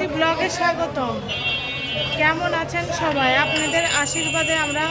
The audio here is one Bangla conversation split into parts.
একটি ব্লগে স্বাগতম। কেমন আছেন সবাই? আপনাদের আশীর্বাদে আমরা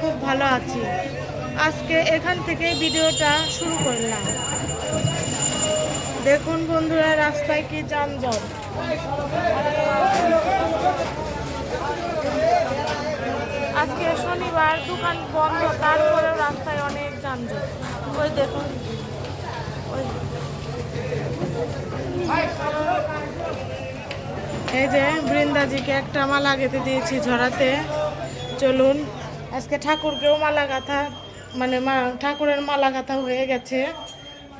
খুব ভালো আছি। আজকে এখান থেকে ভিডিওটা শুরু করলাম। দেখুন বন্ধুরা, রাস্তায় কি যানজট। আজকে শনিবার, দোকান বন্ধ, তারপরেও রাস্তায় অনেক যানজট। ওই দেখুন। ওই। এই যে বৃন্দাজিকে একটা মালা গেঁথে দিয়েছি ঝরাতে। চলুন, আজকে ঠাকুরকেও মালা গাঁথা মানে মা, ঠাকুরের মালা গাঁথা হয়ে গেছে।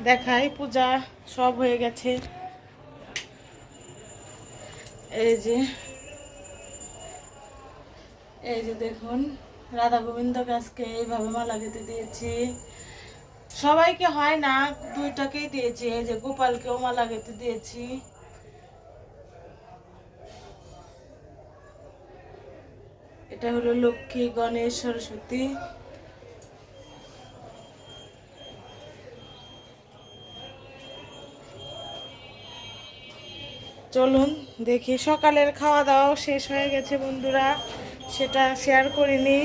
দেখাই, পূজা সব হয়ে গেছে। এই যে এই যে দেখুন, রাধা গোবিন্দকে আজকে এইভাবে মালা গেঁথে দিয়েছি। সবাইকে হয় না, দুইটাকেই দিয়েছি। এই যে গোপালকেও মালা গেঁথে দিয়েছি। এটা হলো লক্ষ্মী, গণেশ, সরস্বতী। চলুন দেখি, সকালের খাওয়া দাওয়াও শেষ হয়ে গেছে বন্ধুরা। সেটা শেয়ার করিনি,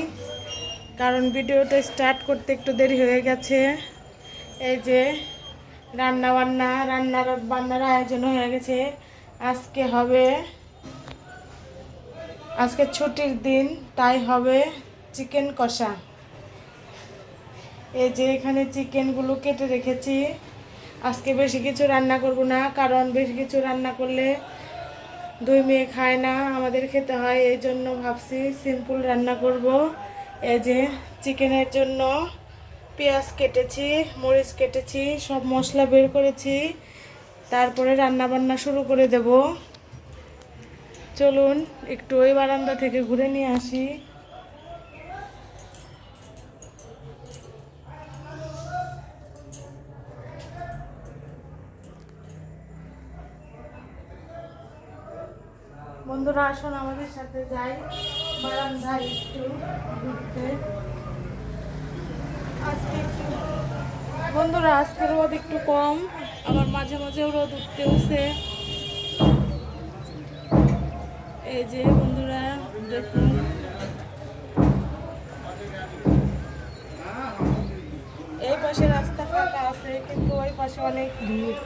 কারণ ভিডিওটা স্টার্ট করতে একটু দেরি হয়ে গেছে। এই যে রান্না বান্না রান্নার বান্নার আয়োজন হয়ে গেছে। আজকে হবে আজকে ছুটির দিন, তাই হবে চিকেন কষা। এই যে এখানে চিকেনগুলো কেটে রেখেছি। আজকে বেশি কিছু রান্না করব না, কারণ বেশি কিছু রান্না করলে দুই মেয়ে খায় না, আমাদের খেতে হয়, এই জন্য ভাবছি সিম্পল রান্না করব। এই যে চিকেনের জন্য পেঁয়াজ কেটেছি, মরিচ কেটেছি, সব মশলা বের করেছি, তারপরে রান্না বান্না শুরু করে দেব। চলুন, একটু ওই বারান্দা থেকে ঘুরে নিয়ে আসি। বন্ধুরা, আসুন আমাদের সাথে যাই বারান্দায় একটু ঘুরতে। আজকে বন্ধুরা, আজকে রোদ একটু কম, আবার মাঝে মাঝেও রোদ উঠতেওছে। এই যে বন্ধুরা দেখুন এই পাশে রাস্তা ফাঁকা আছে কিন্তু ওই পাশে অনেক ভিড়।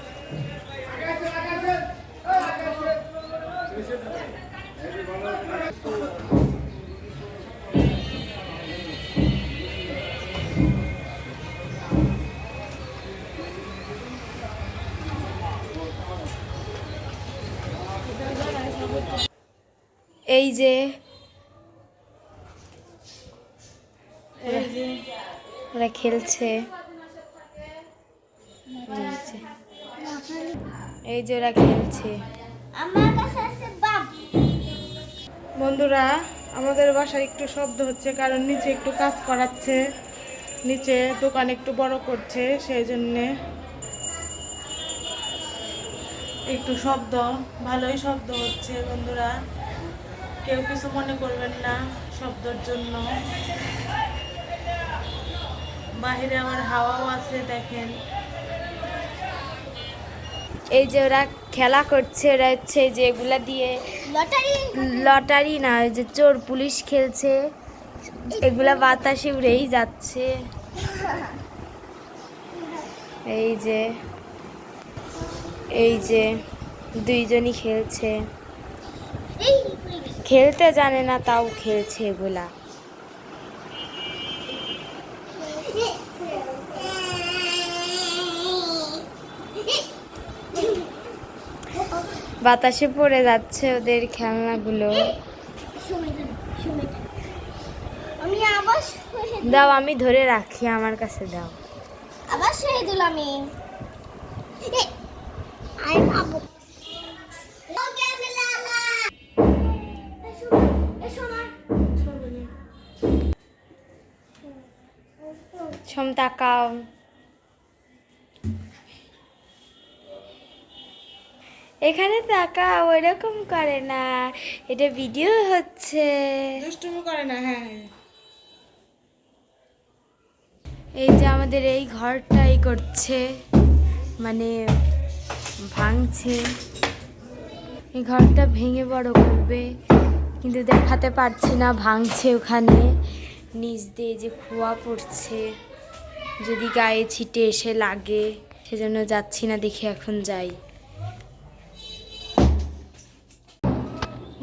এই যে, ওরা খেলছে। এই যে। ওরা খেলছে। বন্ধুরা, আমাদের বাসায় একটু শব্দ হচ্ছে, কারণ নিচে একটু কাজ করাচ্ছে। নিচে দোকান একটু বড় করছে, সেই জন্যে একটু শব্দ, ভালোই শব্দ হচ্ছে বন্ধুরা। কেউ কিছু মনে করবেন না শব্দর জন্য। বাহিরে আমার হাওয়াও আছে দেখেন। এই যে ওরা খেলা করছে ওরা হচ্ছে যে এগুলা দিয়ে লটারি। লটারি না ওই যে চোর পুলিশ খেলছে। এগুলা বাতাসে উড়েই যাচ্ছে। এই যে এই যে দুইজনই খেলছে। এই খেলতে জানে না, তাও খেলছে এগুলা। বাতাসে পড়ে যাচ্ছে ওদের খেলনাগুলো। দাও, আমি ধরে রাখি, আমার কাছে দাও। আবার শুয়ে দিল আমি। ছম তাকাও এখানে তাকাও ওইরকম করে না। এটা ভিডিও হচ্ছে। দুষ্টুমি করে না হ্যাঁ হ্যাঁ। এই যে আমাদের এই ঘরটাই করছে মানে ভাঙছে। এই ঘরটা ভেঙে বড় করবে কিন্তু দেখাতে পারছি না ভাঙছে ওখানে। নিচ দিয়ে যে খোয়া পড়ছে। যদি গায়ে ছিটে এসে লাগে, সেজন্য যাচ্ছি না, দেখে এখন যাই।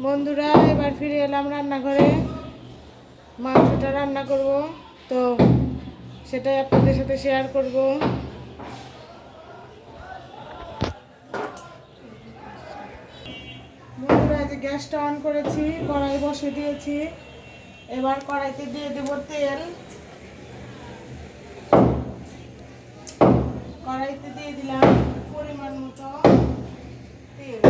বন্ধুরা, এবার ফিরে এলাম রান্নাঘরে। মাংসটা রান্না করব, তো সেটাই আপনাদের সাথে শেয়ার করব। বন্ধুরা যে গ্যাসটা অন করেছি, কড়াই বসে দিয়েছি। এবার কড়াইতে দিয়ে দেবো তেল। কড়াইতে দিয়ে দিলাম পরিমাণ মতো তেল।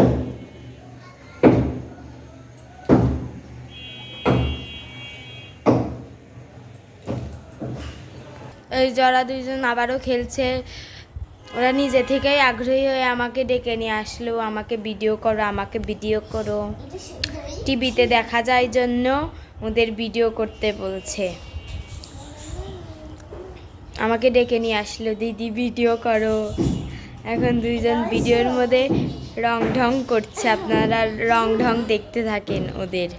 এই যারা দুইজন আবারও খেলছে ওরা নিজে থেকেই আগ্রহী হয়ে আমাকে ডেকে নিয়ে আসলো আমাকে ভিডিও করো আমাকে ভিডিও করো। টিভিতে দেখা যায় জন্য ওদের ভিডিও করতে বলছে। আমাকে ডেকে নিয়ে আসলো দিদি ভিডিও করো। এখন দুইজন ভিডিওর মধ্যে রং ঢং করছে আপনারা রং ঢং দেখতে থাকেন ওদের।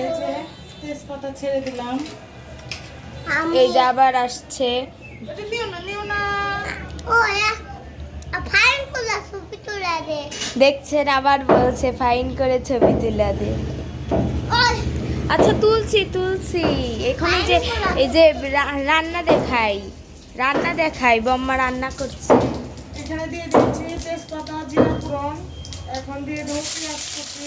এই যে তেজপাতা ছেড়ে দিলাম। এই যে আবার আসছে। এটা নিও না নিও না ও ফাইন করে ছবি তুলে দে দেখছেন আবার বলছে ফাইন করে ছবি তুলে দে আচ্ছা তুলছি তুলছি। এখানে যে এই যে রান্না দেখাই। রান্না দেখাই বম্মা রান্না করছে। এখানে দিয়ে দিচ্ছি তেজপাতা জিরা ফোড়ন। এখন দিয়ে দেবো পেঁয়াজ কুচি।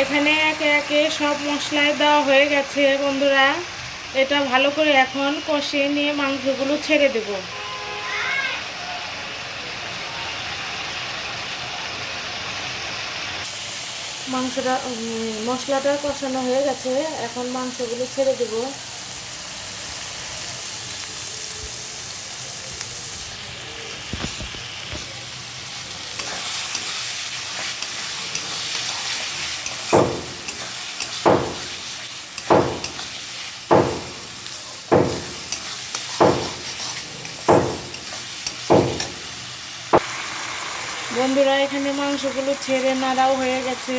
এখানে একে একে সব মশলায় দেওয়া হয়ে গেছে, বন্ধুরা। এটা ভালো করে এখন কষিয়ে নিয়ে মাংসগুলো ছেড়ে দেব। মাংসটা মশলাটা কষানো হয়ে গেছে। এখন মাংসগুলো ছেড়ে দেব। বন্ধুরা এখানে মাংসগুলো ছেড়ে নাড়াও হয়ে গেছে।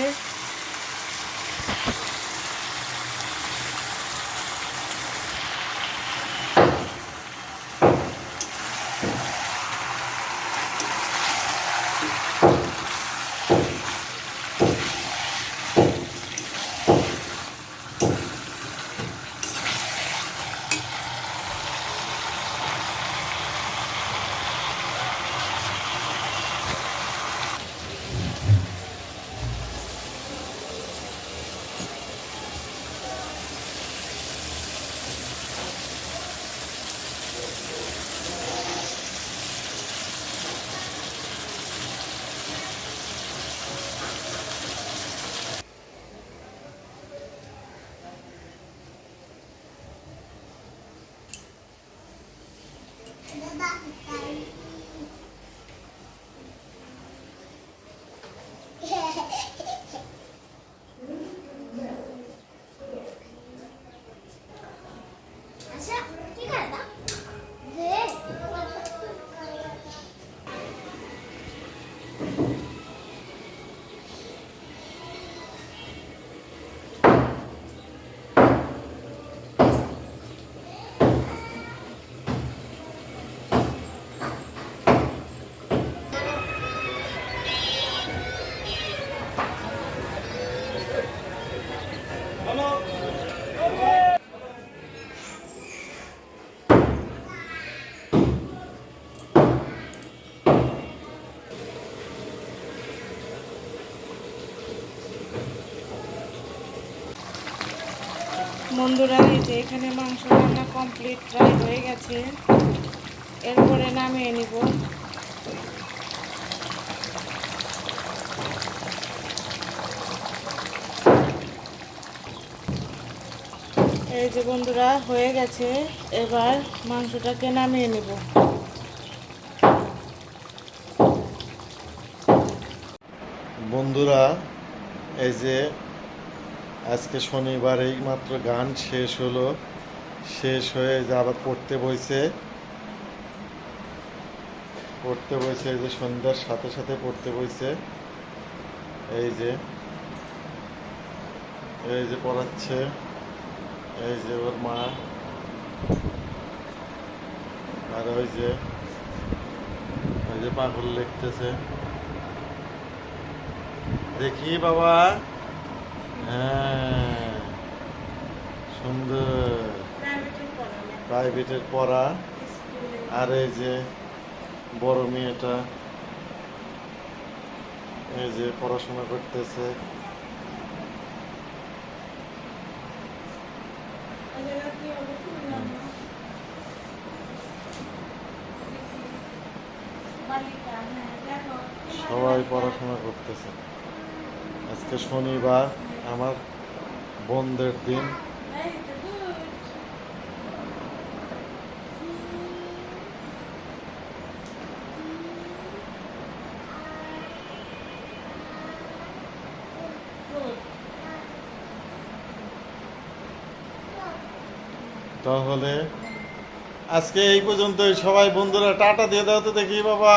বন্ধুরা, এই যে এখানে মাংস রান্না কমপ্লিট প্রায় হয়ে গেছে। এরপরে নামিয়ে নিব। এই যে বন্ধুরা, হয়ে গেছে। এবার মাংসটাকে নামিয়ে নিব। বন্ধুরা, এই যে আজকে শনিবার এই মাত্র গান শেষ হলো। শেষ হয়ে যে আবার পড়তে বইছে। পড়তে বইছে, এই যে সন্ধ্যার সাথে সাথে পড়তে বইছে। এই যে এই যে পড়াচ্ছে, এই যে ওর মা। আর ওই যে ওই যে পাগল লিখতেছে। দেখি বাবা। হ্যাঁ সুন্দর। প্রাইভেটের পড়া আর এই যে বড় মেয়েটা এই যে পড়াশোনা করতেছে। সবাই পড়াশোনা করতেছে। আজকে শনিবার। আমার বন্ধের দিন। তাহলে আজকে এই পর্যন্তই। সবাই বন্ধুরা টাটা দিয়ে দাও তো দেখি বাবা।